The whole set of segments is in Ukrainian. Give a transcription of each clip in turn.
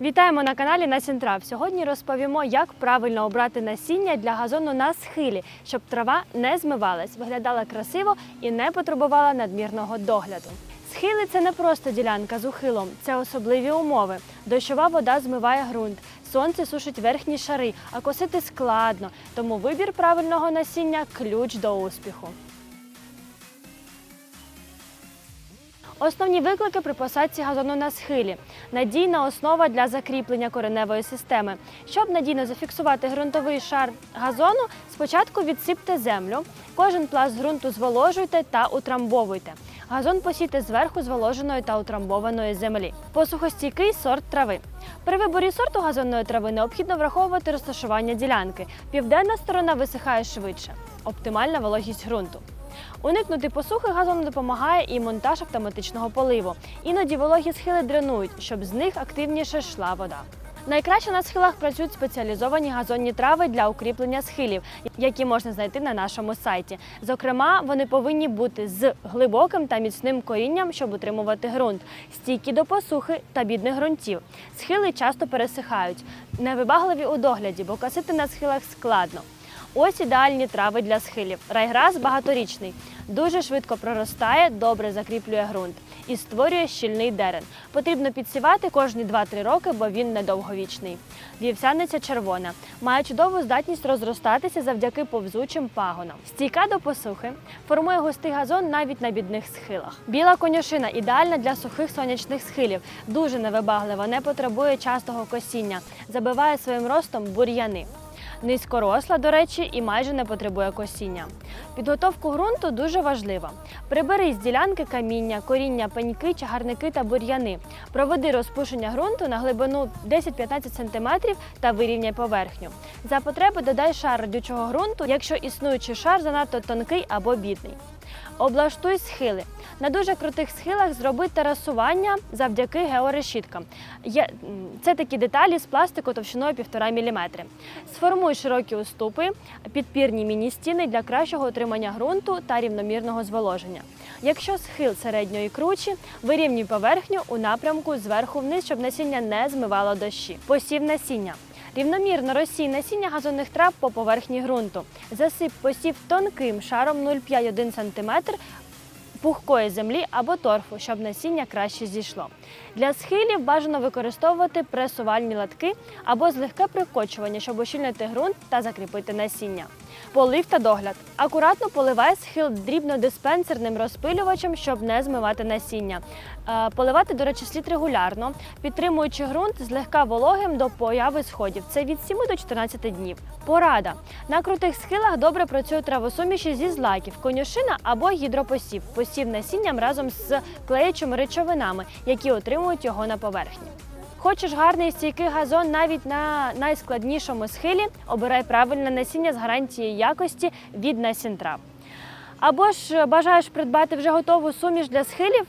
Вітаємо на каналі Насінтрав. Сьогодні розповімо, як правильно обрати насіння для газону на схилі, щоб трава не змивалась, виглядала красиво і не потребувала надмірного догляду. Схили це не просто ділянка з ухилом, це особливі умови. Дощова вода змиває ґрунт, сонце сушить верхні шари, а косити складно. Тому вибір правильного насіння ключ до успіху. Основні виклики при посадці газону на схилі. Надійна основа для закріплення кореневої системи. Щоб надійно зафіксувати ґрунтовий шар газону, спочатку відсипте землю. Кожен пласт ґрунту зволожуйте та утрамбовуйте. Газон посійте зверху зволоженої та утрамбованої землі. Посухостійкий сорт трави. При виборі сорту газонної трави необхідно враховувати розташування ділянки. Південна сторона висихає швидше. Оптимальна вологість ґрунту. Уникнути посухи газону допомагає і монтаж автоматичного поливу. Іноді вологі схили дренують, щоб з них активніше йшла вода. Найкраще на схилах працюють спеціалізовані газонні трави для укріплення схилів, які можна знайти на нашому сайті. Зокрема, вони повинні бути з глибоким та міцним корінням, щоб утримувати ґрунт, стійкі до посухи та бідних ґрунтів. Схили часто пересихають, невибагливі у догляді, бо косити на схилах складно. Ось ідеальні трави для схилів. Райграс багаторічний, дуже швидко проростає, добре закріплює ґрунт і створює щільний дерен. Потрібно підсівати кожні 2-3 роки, бо він недовговічний. Вівсяниця червона має чудову здатність розростатися завдяки повзучим пагонам. Стійка до посухи, формує густий газон навіть на бідних схилах. Біла конюшина ідеальна для сухих сонячних схилів, дуже невибаглива, не потребує частого косіння, забиває своїм ростом бур'яни. Низькоросла, до речі, і майже не потребує косіння. Підготовку ґрунту дуже важлива. Прибери з ділянки каміння, коріння, пеньки, чагарники та бур'яни. Проведи розпушення ґрунту на глибину 10-15 см та вирівняй поверхню. За потреби додай шар родючого ґрунту, якщо існуючий шар занадто тонкий або бідний. Облаштуй схили. На дуже крутих схилах зроби терасування завдяки георешіткам. Це такі деталі з пластику товщиною 1,5 мм. Сформуй широкі уступи, підпірні міні-стіни для кращого отримання ґрунту та рівномірного зволоження. Якщо схил середньої кручі, вирівнюй поверхню у напрямку зверху вниз, щоб насіння не змивало дощі. Посів насіння. Рівномірно розсій насіння газонних трав по поверхні ґрунту. Засип посів тонким шаром 0,5-1 см пухкої землі або торфу, щоб насіння краще зійшло. Для схилів бажано використовувати пресувальні латки або злегке прикочування, щоб ущільнити ґрунт та закріпити насіння. Полив та догляд. Акуратно поливай схил дрібнодиспенсерним розпилювачем, щоб не змивати насіння. Е, Поливати, до речі, слід регулярно, підтримуючи ґрунт злегка вологим до появи сходів. Це від 7 до 14 днів. Порада. На крутих схилах добре працюють травосуміші зі злаків, конюшина або гідропосів. Посів насінням разом з клеючими речовинами, які отримують його на поверхні. Хочеш гарний стійкий газон навіть на найскладнішому схилі, обирай правильне насіння з гарантією якості від Насінтрав. Або ж бажаєш придбати вже готову суміш для схилів?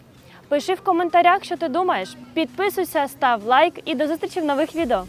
Пиши в коментарях, що ти думаєш. Підписуйся, став лайк і до зустрічі в нових відео.